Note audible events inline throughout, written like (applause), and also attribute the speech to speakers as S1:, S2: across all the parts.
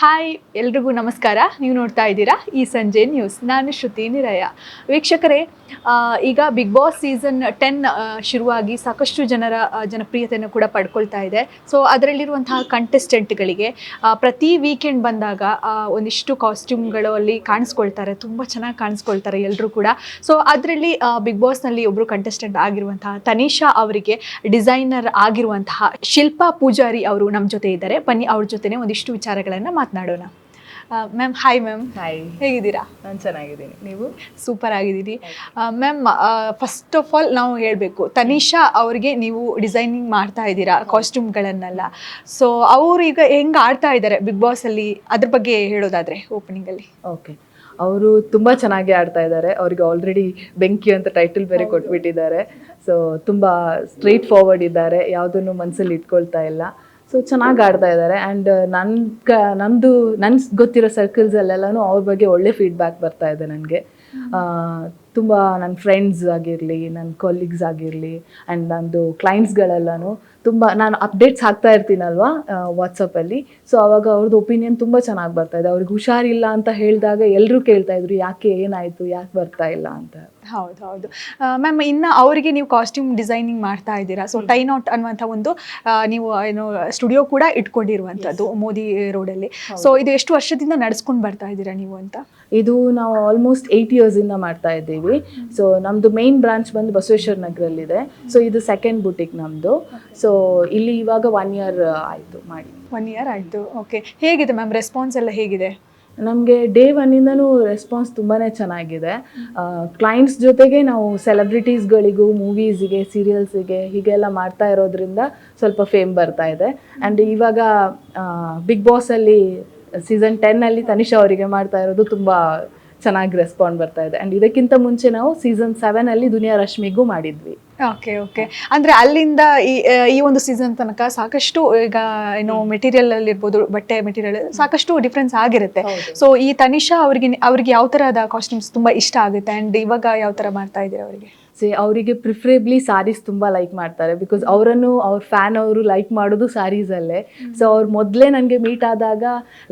S1: Hi ಎಲ್ರಿಗೂ ನಮಸ್ಕಾರ. ನೀವು ನೋಡ್ತಾ ಇದ್ದೀರಾ ಈ ಸಂಜೆ ನ್ಯೂಸ್ ನಾನು ಶ್ರುತಿ ನಿರಯ. ವೀಕ್ಷಕರೇ ಈಗ ಬಿಗ್ ಬಾಸ್ ಸೀಸನ್ ಟೆನ್ ಶುರುವಾಗಿ ಸಾಕಷ್ಟು ಜನರ ಜನಪ್ರಿಯತೆಯನ್ನು ಕೂಡ ಪಡ್ಕೊಳ್ತಾ ಇದೆ. ಸೊ ಅದರಲ್ಲಿರುವಂತಹ ಕಂಟೆಸ್ಟೆಂಟ್ಗಳಿಗೆ ಪ್ರತಿ ವೀಕೆಂಡ್ ಬಂದಾಗ ಒಂದಿಷ್ಟು ಕಾಸ್ಟ್ಯೂಮ್ಗಳು ಅಲ್ಲಿ ಕಾಣಿಸ್ಕೊಳ್ತಾರೆ. ತುಂಬ ಚೆನ್ನಾಗಿ ಕಾಣಿಸ್ಕೊಳ್ತಾರೆ ಎಲ್ಲರೂ ಕೂಡ. ಸೊ ಅದರಲ್ಲಿ ಬಿಗ್ ಬಾಸ್ನಲ್ಲಿ ಒಬ್ಬರು ಕಂಟೆಸ್ಟೆಂಟ್ ಆಗಿರುವಂತಹ ತನಿಷಾ ಅವರಿಗೆ ಡಿಸೈನರ್ ಆಗಿರುವಂತಹ ಶಿಲ್ಪಾ ಪೂಜಾರಿ ಅವರು ನಮ್ಮ ಜೊತೆ ಇದ್ದಾರೆ. ಬನ್ನಿ, ಅವ್ರ ಜೊತೆನೆ ಒಂದಿಷ್ಟು ವಿಚಾರಗಳನ್ನು ಮಾತನಾಡೋಣ. ಮ್ಯಾಮ್ ಹಾಯ್ ಮ್ಯಾಮ್
S2: ಹಾಯ್
S1: ಹೇಗಿದ್ದೀರಾ?
S2: ನಾನು ಚೆನ್ನಾಗಿದ್ದೀನಿ. ನೀವು?
S1: ಸೂಪರ್ ಆಗಿದ್ದೀರಿ ಮ್ಯಾಮ್ ಫಸ್ಟ್ ಆಫ್ ಆಲ್ ನಾವು ಹೇಳಬೇಕು. ತನಿಷಾ ಅವರಿಗೆ ನೀವು ಡಿಸೈನಿಂಗ್ ಮಾಡ್ತಾ ಇದ್ದೀರಾ ಕಾಸ್ಟ್ಯೂಮ್ಗಳನ್ನೆಲ್ಲ ಸೊ ಅವರು ಈಗ ಹೆಂಗೆ ಆಡ್ತಾ ಇದ್ದಾರೆ ಬಿಗ್ ಬಾಸಲ್ಲಿ ಅದ್ರ ಬಗ್ಗೆ ಹೇಳೋದಾದರೆ ಓಪನಿಂಗಲ್ಲಿ
S2: ಓಕೆ ಅವರು ತುಂಬ ಚೆನ್ನಾಗಿ ಆಡ್ತಾ ಇದ್ದಾರೆ. ಅವ್ರಿಗೆ ಆಲ್ರೆಡಿ ಬೆಂಕಿ ಅಂತ ಟೈಟಲ್ ಬೇರೆ ಕೊಟ್ಬಿಟ್ಟಿದ್ದಾರೆ. ಸೊ ತುಂಬ ಸ್ಟ್ರೈಟ್ ಫಾರ್ವರ್ಡ್ ಇದ್ದಾರೆ. ಯಾವುದನ್ನು ಮನಸ್ಸಲ್ಲಿ ಇಟ್ಕೊಳ್ತಾ ಇಲ್ಲ. ಸೊ ಚೆನ್ನಾಗಿ ಆಡ್ತಾ ಇದ್ದಾರೆ ಆ್ಯಂಡ್ ನನ್ನ ಕ ನಂದು ನನ್ನ ಗೊತ್ತಿರೋ ಸರ್ಕಲ್ಸಲ್ಲೆಲ್ಲನೂ ಅವ್ರ ಬಗ್ಗೆ ಒಳ್ಳೆ ಫೀಡ್ಬ್ಯಾಕ್ ಬರ್ತಾ ಇದೆ ನನಗೆ. ತುಂಬ ನನ್ನ ಫ್ರೆಂಡ್ಸ್ ಆಗಿರಲಿ ನನ್ನ ಕೊಲೀಗ್ಸ್ ಆಗಿರಲಿ ಆ್ಯಂಡ್ ನಂದು ಕ್ಲೈಂಟ್ಸ್ಗಳೆಲ್ಲನೂ ತುಂಬ ನಾನು ಅಪ್ಡೇಟ್ಸ್ ಹಾಕ್ತಾ ಇರ್ತೀನಲ್ವಾ ವಾಟ್ಸಪ್ಪಲ್ಲಿ ಸೊ ಅವಾಗ ಅವ್ರದ್ದು ಒಪಿನಿಯನ್ ತುಂಬ ಚೆನ್ನಾಗಿ ಬರ್ತಾ ಇದೆ. ಅವ್ರಿಗೆ ಹುಷಾರಿಲ್ಲ ಅಂತ ಹೇಳಿದಾಗ ಎಲ್ಲರೂ ಕೇಳ್ತಾ ಇದ್ರು ಯಾಕೆ ಏನಾಯಿತು ಯಾಕೆ ಬರ್ತಾ ಇಲ್ಲ ಅಂತ.
S1: ಹೌದು ಹೌದು. ಮ್ಯಾಮ್ ಇನ್ನು ಅವರಿಗೆ ನೀವು ಕಾಸ್ಟ್ಯೂಮ್ ಡಿಸೈನಿಂಗ್ ಮಾಡ್ತಾ ಇದ್ದೀರಾ? ಸೊ ಟೈನಾಟ್ ಅನ್ನುವಂಥ ಒಂದು ನೀವು ಏನು ಸ್ಟುಡಿಯೋ ಕೂಡ ಇಟ್ಕೊಂಡಿರುವಂಥದ್ದು ಮೋದಿ ರೋಡಲ್ಲಿ. ಸೊ ಇದು ಎಷ್ಟು ವರ್ಷದಿಂದ ನಡೆಸ್ಕೊಂಡು ಬರ್ತಾ ಇದ್ದೀರಾ ನೀವು ಅಂತ?
S2: ಇದು ನಾವು ಆಲ್ಮೋಸ್ಟ್ ಏಯ್ಟ್ ಇಯರ್ಸಿಂದ ಮಾಡ್ತಾ ಇದ್ದೀವಿ. ಸೊ ನಮ್ಮದು ಮೇನ್ ಬ್ರಾಂಚ್ ಬಂದು ಬಸವೇಶ್ವರ ನಗರಲ್ಲಿದೆ. ಸೊ ಇದು ಸೆಕೆಂಡ್ ಬುಟಿಕ್ ನಮ್ಮದು ಸೊ ಇಲ್ಲಿ ಇವಾಗ ಒನ್ ಇಯರ್ ಆಯಿತು ಮಾಡಿ.
S1: ಒನ್ ಇಯರ್ ಆಯಿತು. ಓಕೆ ಹೇಗಿದೆ ಮ್ಯಾಮ್ ರೆಸ್ಪಾನ್ಸ್ ಎಲ್ಲ ಹೇಗಿದೆ?
S2: ನಮಗೆ ಡೇ ಒನ್ನಿಂದನೂ ರೆಸ್ಪಾನ್ಸ್ ತುಂಬಾ ಚೆನ್ನಾಗಿದೆ. ಕ್ಲೈಂಟ್ಸ್ ಜೊತೆಗೆ ನಾವು ಸೆಲೆಬ್ರಿಟೀಸ್ಗಳಿಗೂ ಮೂವೀಸಿಗೆ ಸೀರಿಯಲ್ಸಿಗೆ ಹೀಗೆಲ್ಲ ಮಾಡ್ತಾ ಇರೋದ್ರಿಂದ ಸ್ವಲ್ಪ ಫೇಮ್ ಬರ್ತಾ ಇದೆ. ಆ್ಯಂಡ್ ಇವಾಗ ಬಿಗ್ ಬಾಸಲ್ಲಿ ಸೀಸನ್ ಟೆನ್ನಲ್ಲಿ ತನಿಷಾ ಅವರಿಗೆ ಮಾಡ್ತಾ ಇರೋದು ತುಂಬ ಚೆನ್ನಾಗಿ ರೆಸ್ಪಾಂಡ್ ಬರ್ತಾ ಇದೆ. ಅಂಡ್ ಇದಕ್ಕಿಂತ ಮುಂಚೆ ನಾವು ಸೀಸನ್ ಸೆವೆನಲ್ಲಿ ದುನಿಯಾ ರಶ್ಮಿಗೂ ಮಾಡಿದ್ವಿ.
S1: ಓಕೆ ಓಕೆ ಅಂದ್ರೆ ಅಲ್ಲಿಂದ ಈ ಈ ಒಂದು ಸೀಸನ್ ತನಕ ಸಾಕಷ್ಟು ಈಗ ಏನು ಮೆಟೀರಿಯಲ್ ಅಲ್ಲಿ ಇರ್ಬೋದು ಬಟ್ಟೆ ಮೆಟೀರಿಯಲ್ ಸಾಕಷ್ಟು ಡಿಫ್ರೆನ್ಸ್ ಆಗಿರುತ್ತೆ. ಸೊ ಈ ತನಿಷಾ ಅವ್ರಿಗೆ ಅವ್ರಿಗೆ ಯಾವ ತರಹದ ಕಾಸ್ಟ್ಯೂಮ್ಸ್ ತುಂಬಾ ಇಷ್ಟ ಆಗುತ್ತೆ? ಅಂಡ್ ಇವಾಗ ಯಾವ ತರ ಮಾಡ್ತಾ ಇದ್ದೀರಾ ಅವರಿಗೆ?
S2: ಸೇ ಅವರಿಗೆ ಪ್ರಿಫರೇಬ್ಲಿ ಸ್ಯಾರೀಸ್ ತುಂಬ ಲೈಕ್ ಮಾಡ್ತಾರೆ ಬಿಕಾಸ್ ಅವರನ್ನು ಅವ್ರ ಫ್ಯಾನ್ ಅವರು ಲೈಕ್ ಮಾಡೋದು ಸ್ಯಾರೀಸಲ್ಲೇ ಸೊ ಅವ್ರು ಮೊದಲೇ ನನಗೆ ಮೀಟ್ ಆದಾಗ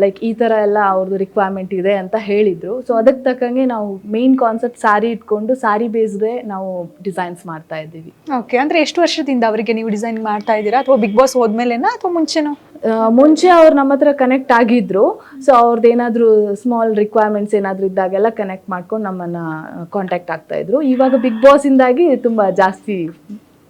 S2: ಲೈಕ್ ಈ ಥರ ಎಲ್ಲ ಅವ್ರದ್ದು ರಿಕ್ವೈರ್ಮೆಂಟ್ ಇದೆ ಅಂತ ಹೇಳಿದರು. ಸೊ ಅದಕ್ಕೆ ತಕ್ಕಂಗೆ ನಾವು ಮೇನ್ ಕಾನ್ಸೆಪ್ಟ್ ಸಾರಿ ಇಟ್ಕೊಂಡು ಸಾರಿ ಬೇಸ್ದೇ ನಾವು ಡಿಸೈನ್ಸ್ ಮಾಡ್ತಾ ಇದ್ದೀವಿ.
S1: ಓಕೆ ಅಂದರೆ ಎಷ್ಟು ವರ್ಷದಿಂದ ಅವರಿಗೆ ನೀವು ಡಿಸೈನ್ ಮಾಡ್ತಾ ಇದ್ದೀರಾ? ಅಥವಾ ಬಿಗ್ ಬಾಸ್ ಹೋದ್ಮೇಲೆನಾ ಅಥವಾ ಮುಂಚೆನೋ?
S2: ಮುಂಚೆ ಅವ್ರು ನಮ್ಮ ಹತ್ರ ಕನೆಕ್ಟ್ ಆಗಿದ್ರು. ಸೊ ಅವ್ರದ್ದು ಏನಾದರೂ ಸ್ಮಾಲ್ ರಿಕ್ವೈರ್ಮೆಂಟ್ಸ್ ಏನಾದರೂ ಇದ್ದಾಗೆಲ್ಲ ಕನೆಕ್ಟ್ ಮಾಡ್ಕೊಂಡು ನಮ್ಮನ್ನ ಕಾಂಟ್ಯಾಕ್ಟ್ ಆಗ್ತಾ ಇದ್ರು. ಇವಾಗ ಬಿಗ್ ಬಾಸ್ ಇಂದಾಗಿ ತುಂಬ ಜಾಸ್ತಿ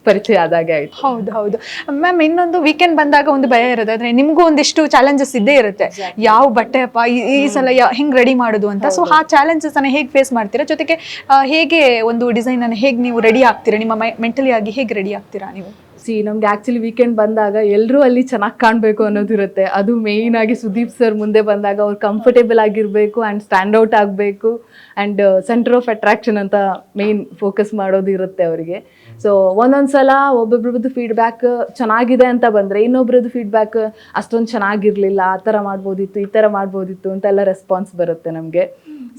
S2: ಪರಿಚಯ ಆದಾಗೆ ಆಯ್ತು.
S1: ಹೌದು ಹೌದು. ಮ್ಯಾಮ್ ಇನ್ನೊಂದು ವೀಕೆಂಡ್ ಬಂದಾಗ ಒಂದು ಭಯ ಇರುತ್ತೆ. ಅಂದ್ರೆ ನಿಮಗೂ ಒಂದಿಷ್ಟು ಚಾಲೆಂಜಸ್ ಇದ್ದೇ ಇರುತ್ತೆ. ಯಾವ ಬಟ್ಟೆ ಅಪ್ಪ ಈ- ಸಲ ಹೆಂಗ್ ರೆಡಿ ಮಾಡೋದು ಅಂತ. ಸೊ ಆ ಚಾಲೆಂಜಸ್ ಅನ್ನ ಹೇಗೆ ಫೇಸ್ ಮಾಡ್ತೀರಾ? ಜೊತೆಗೆ ಹೇಗೆ ಒಂದು ಡಿಸೈನ್ ಅನ್ನ ಹೇಗೆ ನೀವು ರೆಡಿ ಆಗ್ತೀರಾ? ನಿಮ್ಮ ಮೆಂಟಲಿ ಆಗಿ ಹೇಗೆ ರೆಡಿ ಆಗ್ತೀರಾ ನೀವು?
S2: ಸಿ, ನಮ್ಗೆ ಆ್ಯಕ್ಚುಲಿ ವೀಕೆಂಡ್ ಬಂದಾಗ ಎಲ್ಲರೂ ಅಲ್ಲಿ ಚೆನ್ನಾಗಿ ಕಾಣಬೇಕು ಅನ್ನೋದಿರುತ್ತೆ ಅದು ಮೇಯ್ನ್ ಆಗಿ ಸುದೀಪ್ ಸರ್ ಮುಂದೆ ಬಂದಾಗ ಅವ್ರು ಕಂಫರ್ಟೇಬಲ್ ಆಗಿರಬೇಕು ಆ್ಯಂಡ್ ಸ್ಟ್ಯಾಂಡ್ ಔಟ್ ಆಗಬೇಕು ಆ್ಯಂಡ್ ಸೆಂಟರ್ ಆಫ್ ಅಟ್ರಾಕ್ಷನ್ ಅಂತ ಮೇಯ್ನ್ ಫೋಕಸ್ ಮಾಡೋದು ಇರುತ್ತೆ ಅವರಿಗೆ. ಸೊ ಒಂದೊಂದು ಸಲ ಒಬ್ಬೊಬ್ರದ್ದು ಫೀಡ್ಬ್ಯಾಕ್ ಚೆನ್ನಾಗಿದೆ ಅಂತ ಬಂದರೆ ಇನ್ನೊಬ್ರದ್ದು ಫೀಡ್ಬ್ಯಾಕ್ ಅಷ್ಟೊಂದು ಚೆನ್ನಾಗಿರಲಿಲ್ಲ, ಆ ಥರ ಮಾಡ್ಬೋದಿತ್ತು, ಈ ಥರ ಮಾಡ್ಬೋದಿತ್ತು ಅಂತೆಲ್ಲ ರೆಸ್ಪಾನ್ಸ್ ಬರುತ್ತೆ ನಮಗೆ.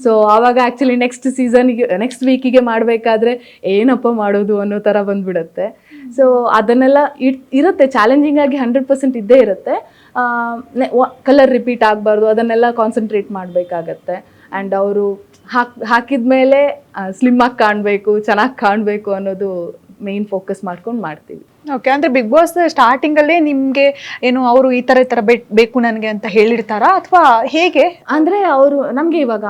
S2: ಸೊ ಆವಾಗ ಆ್ಯಕ್ಚುಲಿ ನೆಕ್ಸ್ಟ್ ಸೀಸನ್ಗೆ ನೆಕ್ಸ್ಟ್ ವೀಕಿಗೆ ಮಾಡಬೇಕಾದ್ರೆ ಏನಪ್ಪ ಮಾಡೋದು ಅನ್ನೋ ಥರ ಬಂದ್ಬಿಡುತ್ತೆ. ಸೊ ಅದನ್ನೆಲ್ಲ ಇಟ್ ಇರುತ್ತೆ. ಚಾಲೆಂಜಿಂಗ್ ಆಗಿ ಹಂಡ್ರೆಡ್ ಪರ್ಸೆಂಟ್ ಇದ್ದೇ ಇರುತ್ತೆ. ಕಲರ್ ರಿಪೀಟ್ ಆಗಬಾರ್ದು. ಅದನ್ನೆಲ್ಲ ಕಾನ್ಸಂಟ್ರೇಟ್ ಮಾಡಬೇಕಾಗತ್ತೆ. ಆ್ಯಂಡ್ ಅವರು ಹಾಕ್ ಹಾಕಿದ ಮೇಲೆ ಸ್ಲಿಮ್ ಆಗಿ ಕಾಣಬೇಕು ಚೆನ್ನಾಗಿ ಕಾಣಬೇಕು ಅನ್ನೋದು ಮೇನ್ ಫೋಕಸ್ ಮಾಡ್ಕೊಂಡು ಮಾಡ್ತೀವಿ.
S1: ಓಕೆ ಅಂದರೆ ಬಿಗ್ ಬಾಸ್ ಸ್ಟಾರ್ಟಿಂಗಲ್ಲೇ ನಿಮಗೆ ಏನು ಅವರು ಈ ಥರ ಈ ಥರ ಬೇಕು ನನಗೆ ಅಂತ ಹೇಳಿರ್ತಾರಾ? ಅಥವಾ ಹೇಗೆ?
S2: ಅಂದರೆ ಅವರು ನಮಗೆ ಇವಾಗ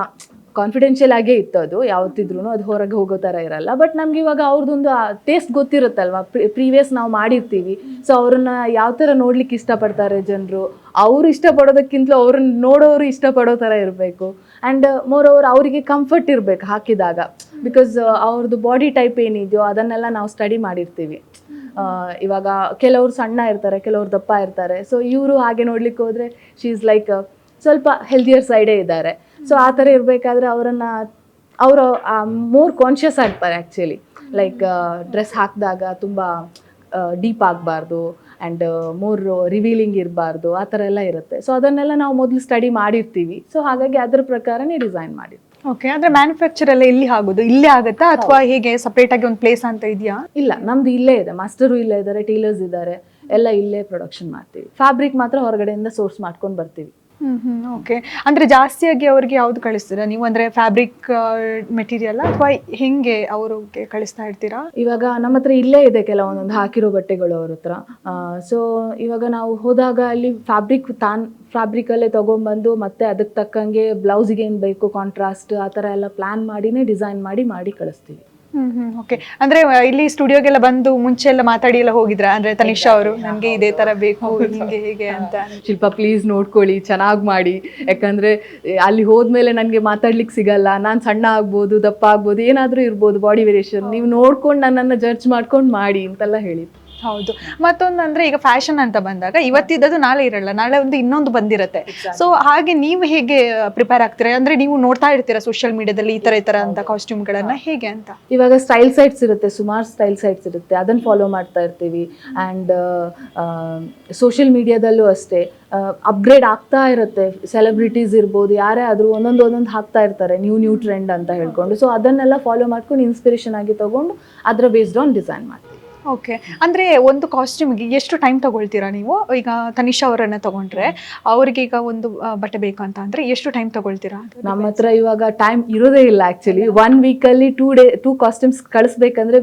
S2: ಕಾನ್ಫಿಡೆನ್ಷಿಯಲ್ ಆಗೇ ಇತ್ತು ಅದು ಯಾವತ್ತಿದ್ರು ಅದು ಹೊರಗೆ ಹೋಗೋ ಥರ ಇರಲ್ಲ. ಬಟ್ ನಮ್ಗೆ ಇವಾಗ ಅವ್ರದ್ದೊಂದು ಟೇಸ್ಟ್ ಗೊತ್ತಿರುತ್ತಲ್ವಾ? ಪ್ರೀವಿಯಸ್ ನಾವು ಮಾಡಿರ್ತೀವಿ. ಸೊ ಅವ್ರನ್ನ ಯಾವ ಥರ ನೋಡ್ಲಿಕ್ಕೆ ಇಷ್ಟಪಡ್ತಾರೆ ಜನರು? ಅವ್ರು ಇಷ್ಟಪಡೋದಕ್ಕಿಂತಲೂ ಅವ್ರನ್ನ ನೋಡೋರು ಇಷ್ಟಪಡೋ ಥರ ಇರಬೇಕು. ಆ್ಯಂಡ್ ಮೋರ್ ಓವರ್ ಅವರಿಗೆ ಕಂಫರ್ಟ್ ಇರಬೇಕು ಹಾಕಿದಾಗ. ಬಿಕಾಸ್ ಅವ್ರದ್ದು ಬಾಡಿ ಟೈಪ್ ಏನಿದೆಯೋ, ಅದನ್ನೆಲ್ಲ ನಾವು ಸ್ಟಡಿ ಮಾಡಿರ್ತೀವಿ. ಇವಾಗ ಕೆಲವರು ಸಣ್ಣ ಇರ್ತಾರೆ, ಕೆಲವರು ದಪ್ಪ ಇರ್ತಾರೆ. ಸೊ ಇವರು ಹಾಗೆ ನೋಡ್ಲಿಕ್ಕೆ ಹೋದರೆ ಶಿ ಇಸ್ ಲೈಕ್ ಸ್ವಲ್ಪ ಹೆಲ್ದಿಯರ್ ಸೈಡೇ ಇದ್ದಾರೆ. ಸೊ ಆ ಥರ ಇರಬೇಕಾದ್ರೆ ಅವರನ್ನು ಅವರು ಮೋರ್ ಕಾನ್ಷಿಯಸ್ ಆಗ್ತಾರೆ ಆ್ಯಕ್ಚುಲಿ ಲೈಕ್ ಡ್ರೆಸ್ ಹಾಕಿದಾಗ ತುಂಬ ಡೀಪ್ ಆಗಬಾರ್ದು ಆ್ಯಂಡ್ ಮೋರ್ ರಿವೀಲಿಂಗ್ ಇರಬಾರ್ದು ಆ ಥರ ಎಲ್ಲ ಇರುತ್ತೆ. ಸೊ ಅದನ್ನೆಲ್ಲ ನಾವು ಮೊದಲು ಸ್ಟಡಿ ಮಾಡಿರ್ತೀವಿ. ಸೊ ಹಾಗಾಗಿ ಅದ್ರ ಪ್ರಕಾರನೇ ಡಿಸೈನ್ ಮಾಡಿರ್ತೀವಿ.
S1: ಓಕೆ ಅಂದ್ರೆ ಮ್ಯಾನುಫ್ಯಾಕ್ಚರ್ ಎಲ್ಲ ಇಲ್ಲಿ ಆಗೋದು? ಇಲ್ಲೇ ಆಗುತ್ತಾ ಅಥವಾ ಹೇಗೆ ಸಪ್ರೇಟ್ ಆಗಿ ಒಂದು ಪ್ಲೇಸ್ ಅಂತ ಇದೆಯಾ?
S2: ಇಲ್ಲ ನಮ್ದು ಇಲ್ಲೇ ಇದೆ. ಮಾಸ್ಟರು ಇಲ್ಲೇ ಇದ್ದಾರೆ ಟೀಲರ್ಸ್ ಇದ್ದಾರೆ. ಎಲ್ಲ ಇಲ್ಲೇ ಪ್ರೊಡಕ್ಷನ್ ಮಾಡ್ತೀವಿ. ಫ್ಯಾಬ್ರಿಕ್ ಮಾತ್ರ ಹೊರಗಡೆಯಿಂದ ಸೋರ್ಸ್ ಮಾಡ್ಕೊಂಡು ಬರ್ತೀವಿ.
S1: ಹ್ಮ್ ಓಕೆ ಅಂದ್ರೆ ಜಾಸ್ತಿಯಾಗಿ ಅವ್ರಿಗೆ ಯಾವ್ದು ಕಳಿಸ್ತೀರಾ? ನೀವು ಅಂದ್ರೆ ಫ್ಯಾಬ್ರಿಕ್ ಮೆಟೀರಿಯಲ್ ಅಥವಾ ಹೆಂಗೆ ಅವ್ರಿಗೆ ಕಳಿಸ್ತಾ ಇರ್ತೀರಾ?
S2: ಇವಾಗ ನಮ್ಮ ಹತ್ರ ಇಲ್ಲೇ ಇದೆ ಕೆಲವೊಂದೊಂದು ಹಾಕಿರೋ ಬಟ್ಟೆಗಳು ಅವ್ರ ಹತ್ರ. ಸೊ ಇವಾಗ ನಾವು ಹೋದಾಗ ಅಲ್ಲಿ ಫ್ಯಾಬ್ರಿಕ್ ತಾನ್ ಫ್ಯಾಬ್ರಿಕಲ್ಲೇ ತಗೊಂಡ್ಬಂದು ಮತ್ತೆ ಅದಕ್ಕೆ ತಕ್ಕಂಗೆ ಬ್ಲೌಸ್ಗೆ ಏನು ಬೇಕು ಕಾಂಟ್ರಾಸ್ಟ್ ಆ ಥರ ಎಲ್ಲ ಪ್ಲ್ಯಾನ್ ಮಾಡಿನೇ ಡಿಸೈನ್ ಮಾಡಿ ಮಾಡಿ ಕಳಿಸ್ತೀವಿ.
S1: ಓಕೆ ಅಂದ್ರೆ ಇಲ್ಲಿ ಸ್ಟುಡಿಯೋಗೆಲ್ಲ ಬಂದು ಮುಂಚೆ ಎಲ್ಲ ಮಾತಾಡಿ ಎಲ್ಲ ಹೋಗಿದ್ರ? ಅಂದ್ರೆ ತನಿಷಾ ಅವರು ನನ್ಗೆ ಇದೇ ತರ ಬೇಕು ನಿಮ್ಗೆ ಹೇಗೆ ಅಂತ.
S2: ಶಿಲ್ಪ ಪ್ಲೀಸ್ ನೋಡ್ಕೊಳ್ಳಿ ಚೆನ್ನಾಗಿ ಮಾಡಿ. ಯಾಕಂದ್ರೆ ಅಲ್ಲಿ ಹೋದ್ಮೇಲೆ ನನಗೆ ಮಾತಾಡ್ಲಿಕ್ಕೆ ಸಿಗಲ್ಲ. ನಾನು ಸಣ್ಣ ಆಗ್ಬೋದು ದಪ್ಪ ಆಗ್ಬೋದು ಏನಾದರೂ ಇರ್ಬೋದು ಬಾಡಿ ವೇರಿಯೇಷನ್ ನೀವು ನೋಡ್ಕೊಂಡು ನನ್ನನ್ನು ಜಡ್ಜ್ ಮಾಡ್ಕೊಂಡು ಮಾಡಿ ಅಂತೆಲ್ಲ ಹೇಳಿದ್ದು
S1: ಹೌದು. ಮತ್ತೊಂದಂದ್ರೆ ಈಗ ಫ್ಯಾಷನ್ ಅಂತ ಬಂದಾಗ ಇವತ್ತಿದ್ದದು ನಾಳೆ ಇರಲ್ಲ ನಾಳೆ ಒಂದು ಇನ್ನೊಂದು ಬಂದಿರತ್ತೆ. ಸೊ ಹಾಗೆ ನೀವು ಹೇಗೆ ಪ್ರಿಪೇರ್ ಆಗ್ತೀರಾ? ಅಂದ್ರೆ ನೀವು ನೋಡ್ತಾ ಇರ್ತೀರಾ ಸೋಷಿಯಲ್ ಮೀಡಿಯಾದಲ್ಲಿ ಈ ತರ ಈ ತರ ಅಂತ ಕಾಸ್ಟ್ಯೂಮ್ಗಳನ್ನ ಹೇಗೆ ಅಂತ?
S2: ಇವಾಗ ಸ್ಟೈಲ್ ಸೈಟ್ಸ್ ಇರುತ್ತೆ ಸುಮಾರು ಸ್ಟೈಲ್ ಸೈಟ್ಸ್ ಇರುತ್ತೆ. ಅದನ್ನ ಫಾಲೋ ಮಾಡ್ತಾ ಇರ್ತೀವಿ. ಅಂಡ್ ಸೋಷಿಯಲ್ ಮೀಡಿಯಾದಲ್ಲೂ ಅಷ್ಟೇ ಅಪ್ಗ್ರೇಡ್ ಆಗ್ತಾ ಇರುತ್ತೆ. ಸೆಲೆಬ್ರಿಟೀಸ್ ಇರ್ಬೋದು ಯಾರೇ ಆದರೂ ಒಂದೊಂದು ಒಂದೊಂದು ಹಾಕ್ತಾ ಇರ್ತಾರೆ. ನ್ಯೂ ನ್ಯೂ ಟ್ರೆಂಡ್ ಅಂತ ಹೇಳ್ಕೊಂಡು. ಸೊ ಅದನ್ನೆಲ್ಲ ಫಾಲೋ ಮಾಡ್ಕೊಂಡು ಇನ್ಸ್ಪಿರೇಷನ್ ಆಗಿ ತಗೊಂಡು ಅದರ ಬೇಸ್ಡ್ ಆನ್ ಡಿಸೈನ್ ಮಾಡ್ತೀವಿ.
S1: ಓಕೆ. ಅಂದ್ರೆ ಒಂದು ಕಾಸ್ಟ್ಯೂಮ್ಗೆ ಎಷ್ಟು ಟೈಮ್ ತಗೊಳ್ತೀರಾ ನೀವು? ಈಗ ತನಿಷಾ ಅವರನ್ನ ತಗೊಂಡ್ರೆ ಅವ್ರಿಗೆ ಈಗ ಒಂದು ಆ, ಬಟ್ಟೆ ಬೇಕು ಅಂತ ಅಂದ್ರೆ ಎಷ್ಟು ಟೈಮ್ ತಗೊಳ್ತೀರಾ?
S2: ನಮ್ಮ ಹತ್ರ ಇವಾಗ ಟೈಮ್ ಇರೋದೇ ಇಲ್ಲ ಆ್ಯಕ್ಚುಲಿ ಒನ್ ವೀಕಲ್ಲಿ ಟೂ ಡೇ ಟೂ ಕಾಸ್ಟ್ಯೂಮ್ಸ್ ಕಳಿಸ್ಬೇಕಂದ್ರೆ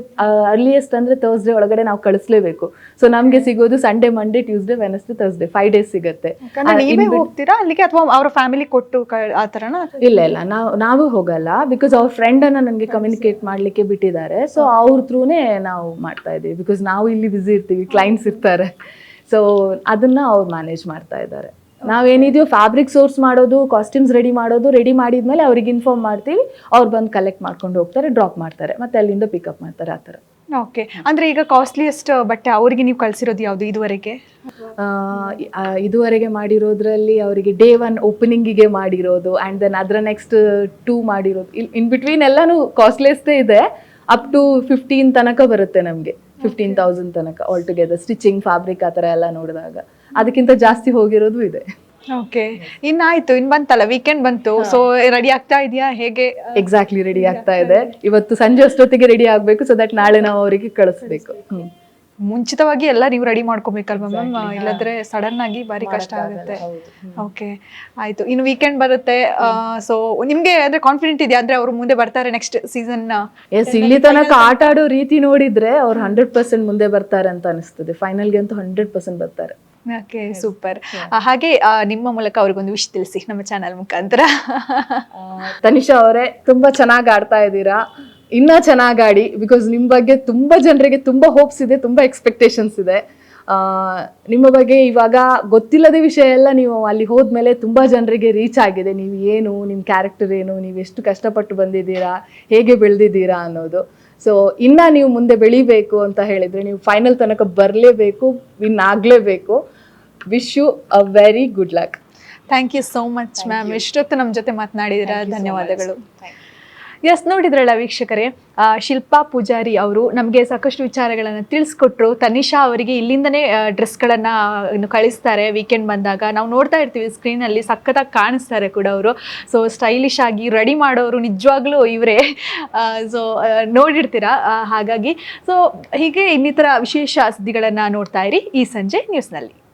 S2: ಅರ್ಲಿಯೆಸ್ಟ್ ಅಂದ್ರೆ ತರ್ಸ್ಡೇ ಒಳಗಡೆ ನಾವು ಕಳಿಸ್ಲೇಬೇಕು. ಸೊ ನಮಗೆ ಸಿಗೋದು Sunday Monday Tuesday Wednesday Thursday five days ಸಿಗುತ್ತೆ.
S1: ಯಾಕಂದ್ರೆ
S2: ಆ,
S1: ನೀವೇ
S2: in
S1: ಹೋಗ್ತೀರಾ? ಅಲ್ಲಿಗೆ ಅಥವಾ ಅವರ ಫ್ಯಾಮಿಲಿ ಕೊಟ್ಟು ಕ- ಆ ತರನ?
S2: ಇಲ್ಲ ಇಲ್ಲ. ನಾವು ನಾವು ಹೋಗಲ್ಲ. ಬಿಕಾಸ್ ಅವ್ರ ಫ್ರೆಂಡ್ ಅನ್ನ ನನಗೆ ಕಮ್ಯುನಿಕೇಟ್ ಮಾಡ್ಲಿಕ್ಕೆ ಬಿಟ್ಟಿದ್ದಾರೆ. ಸೊ ಅವ್ರ ಥ್ರೂನೇ ನಾವು ಮಾಡ್ತಾ ಇದೀವಿ. ಬಿಕಾಸ್ ನಾವು ಇಲ್ಲಿ ಬಿಸಿ ಇರ್ತೀವಿ ಕ್ಲೈಂಟ್ಸ್ ಇರ್ತಾರೆ. ಸೊ ಅದನ್ನ ಅವ್ರು ಮ್ಯಾನೇಜ್ ಮಾಡ್ತಾ ಇದ್ದಾರೆ. ನಾವೇನಿದೆಯೋ ಫ್ಯಾಬ್ರಿಕ್ ಸೋರ್ಸ್ ಮಾಡೋದು ಕಾಸ್ಟ್ಯೂಮ್ಸ್ ರೆಡಿ ಮಾಡೋದು ರೆಡಿ ಮಾಡಿದ್ಮೇಲೆ ಅವ್ರಿಗೆ ಇನ್ಫಾರ್ಮ್ ಮಾಡ್ತೀವಿ ಅವ್ರು ಬಂದು ಕಲೆಕ್ಟ್ ಮಾಡ್ಕೊಂಡು ಹೋಗ್ತಾರೆ ಡ್ರಾಪ್ ಮಾಡ್ತಾರೆ ಮತ್ತೆ ಅಲ್ಲಿಂದ ಪಿಕಪ್ ಮಾಡ್ತಾರೆ ಆ ಥರ.
S1: ಓಕೆ ಅಂದ್ರೆ ಈಗ ಕಾಸ್ಟ್ಲಿಯೆಸ್ಟ್ ಬಟ್ಟೆ ಅವರಿಗೆ ನೀವು ಕಳಿಸಿರೋದು ಯಾವುದು ಇದುವರೆಗೆ?
S2: ಇದುವರೆಗೆ ಮಾಡಿರೋದ್ರಲ್ಲಿ ಅವರಿಗೆ ಡೇ ಒನ್ ಓಪನಿಂಗಿಗೆ ಮಾಡಿರೋದು ಆ್ಯಂಡ್ ದೆನ್ ಅದರ ನೆಕ್ಸ್ಟ್ ಟೂ ಮಾಡಿರೋದು. ಇನ್ ಬಿಟ್ವೀನ್ ಎಲ್ಲನೂ ಕಾಸ್ಟ್ಲೆಸ್ಟೇ ಇದೆ ಅಪ್ ಟು ಫಿಫ್ಟೀನ್ ತನಕ ಬರುತ್ತೆ ನಮಗೆ. ಫಿಫ್ಟೀನ್ ತೌಸಂಡ್ ತನಕ ಆಲ್ ಟುಗೆದರ್ ಸ್ಟಿಚಿಂಗ್ ಫ್ಯಾಬ್ರಿಕ್ ಆ ಥರ ಎಲ್ಲ ನೋಡಿದಾಗ. ಅದಕ್ಕಿಂತ ಜಾಸ್ತಿ ಹೋಗಿರೋದು ಇದೆ.
S1: ಓಕೆ ಇನ್ನಾಯ್ತು ಇನ್ ಬಂತಲ್ಲ ವೀಕೆಂಡ್ ಬಂತು. ಸೊ ರೆಡಿ ಆಗ್ತಾ ಇದೆಯಾ? ಹೇಗೆ?
S2: ಎಕ್ಸಾಕ್ಟ್ಲಿ ರೆಡಿ ಆಗ್ತಾ ಇದೆ. ಇವತ್ತು ಸಂಜೆ ಅಷ್ಟೊತ್ತಿಗೆ ರೆಡಿ ಆಗಬೇಕು ಸೊ ದಟ್ ನಾಳೆ ನಾವು ಅವರಿಗೆ ಕಳಿಸ್ಬೇಕು.
S1: ಮುಂಚಿತವಾಗಿ ಎಲ್ಲ ನೀವು ರೆಡಿ ಮಾಡ್ಕೋಬೇಕಲ್ವಾ ಮ್ಯಾಮ್ ಇಲ್ಲದ್ರೆ ಸಡನ್ ಆಗಿ ಬಾರಿ ಕಷ್ಟ ಆಗುತ್ತೆ. ಓಕೆ ಆಯ್ತು. ಇನ್ನು ವೀಕೆಂಡ್ ಬರುತ್ತೆ. ಸೊ ನಿಮ್ಗೆ ಅಂದ್ರೆ ಕಾನ್ಫಿಡೆಂಟ್ ಇದೆಯಾ? ಅಂದ್ರೆ ಅವ್ರು ಮುಂದೆ ಬರ್ತಾರೆ ನೆಕ್ಸ್ಟ್ ಸೀಸನ್
S2: ಎಸ್ ಇಲ್ಲಿ ತನಕ ಆಟ ಆಡೋ ರೀತಿ ನೋಡಿದ್ರೆ ಅವ್ರು ಹಂಡ್ರೆಡ್ ಪರ್ಸೆಂಟ್ ಮುಂದೆ ಬರ್ತಾರೆ ಅಂತ ಅನಿಸ್ತದೆ. ಫೈನಲ್ಗೆ ಅಂತೂ ಹಂಡ್ರೆಡ್ ಪರ್ಸೆಂಟ್ ಬರ್ತಾರೆ.
S1: ಓಕೆ ಸೂಪರ್ ಹಾಗೆ ನಿಮ್ಮ ಮೂಲಕ ಅವ್ರಿಗೊಂದು ವಿಶ್ ತಿಳಿಸಿ ನಮ್ಮ ಚಾನಲ್ ಮುಖಾಂತರ. (laughs)
S2: ತನಿಷಾ ಅವರೇ ತುಂಬಾ ಚೆನ್ನಾಗಿ ಆಡ್ತಾ ಇದ್ದೀರಾ? ಇನ್ನ ಚೆನ್ನಾಗಿ ಆಡಿ ಬಿಕಾಸ್ ನಿಮ್ಮ ಬಗ್ಗೆ ತುಂಬಾ ಜನರಿಗೆ ತುಂಬಾ ಹೋಪ್ಸ್ ಇದೆ ತುಂಬಾ ಎಕ್ಸ್ಪೆಕ್ಟೇಷನ್ಸ್ ಇದೆ. ಆ, ನಿಮ್ಮ ಬಗ್ಗೆ ಇವಾಗ ಗೊತ್ತಿಲ್ಲದ ವಿಷಯ ಎಲ್ಲ ನೀವು ಅಲ್ಲಿ ಹೋದ್ಮೇಲೆ ತುಂಬಾ ಜನರಿಗೆ ರೀಚ್ ಆಗಿದೆ. ನೀವು ಏನು ನಿಮ್ಮ ಕ್ಯಾರೆಕ್ಟರ್ ಏನು ನೀವು ಎಷ್ಟು ಕಷ್ಟಪಟ್ಟು ಬಂದಿದ್ದೀರಾ ಹೇಗೆ ಬೆಳೆದಿದ್ದೀರಾ ಅನ್ನೋದು. ಸೊ ಇನ್ನ ನೀವು ಮುಂದೆ ಬೆಳಿಬೇಕು ಅಂತ ಹೇಳಿದ್ರೆ ನೀವು ಫೈನಲ್ ತನಕ ಬರಲೇಬೇಕು ವಿನ್ ಆಗಲೇಬೇಕು. Wish you a very good luck
S1: thank you so much ma'am ಎಷ್ಟೊತ್ತು ನಮ್ಮ ಜೊತೆ ಮಾತನಾಡಿದಿರ. ಧನ್ಯವಾದಗಳು. ಎಸ್ ನೋಡಿದ್ರಲ್ಲ ವೀಕ್ಷಕರೇ ಶಿಲ್ಪಾ ಪೂಜಾರಿ ಅವರು ನಮಗೆ ಸಾಕಷ್ಟು ವಿಚಾರಗಳನ್ನು ತಿಳಿಸ್ಕೊಟ್ರು. ತನಿಷಾ ಅವರಿಗೆ ಇಲ್ಲಿಂದನೇ ಡ್ರೆಸ್ಗಳನ್ನು ಕಳಿಸ್ತಾರೆ. ವೀಕೆಂಡ್ ಬಂದಾಗ ನಾವು ನೋಡ್ತಾ ಇರ್ತೀವಿ ಸ್ಕ್ರೀನಲ್ಲಿ ಸಖತ್ತಾಗಿ ಕಾಣಿಸ್ತಾರೆ ಕೂಡ ಅವರು. ಸೊ ಸ್ಟೈಲಿಶ್ ಆಗಿ ರೆಡಿ ಮಾಡೋರು ನಿಜವಾಗ್ಲೂ ಇವರೇ. ಸೊ ನೋಡಿರ್ತೀರಾ? ಹಾಗಾಗಿ ಸೊ ಹೀಗೆ ಇನ್ನಿತರ ವಿಶೇಷ ಸುದ್ದಿಗಳನ್ನು ನೋಡ್ತಾ ಇರಿ ಈ ಸಂಜೆ ನ್ಯೂಸ್ನಲ್ಲಿ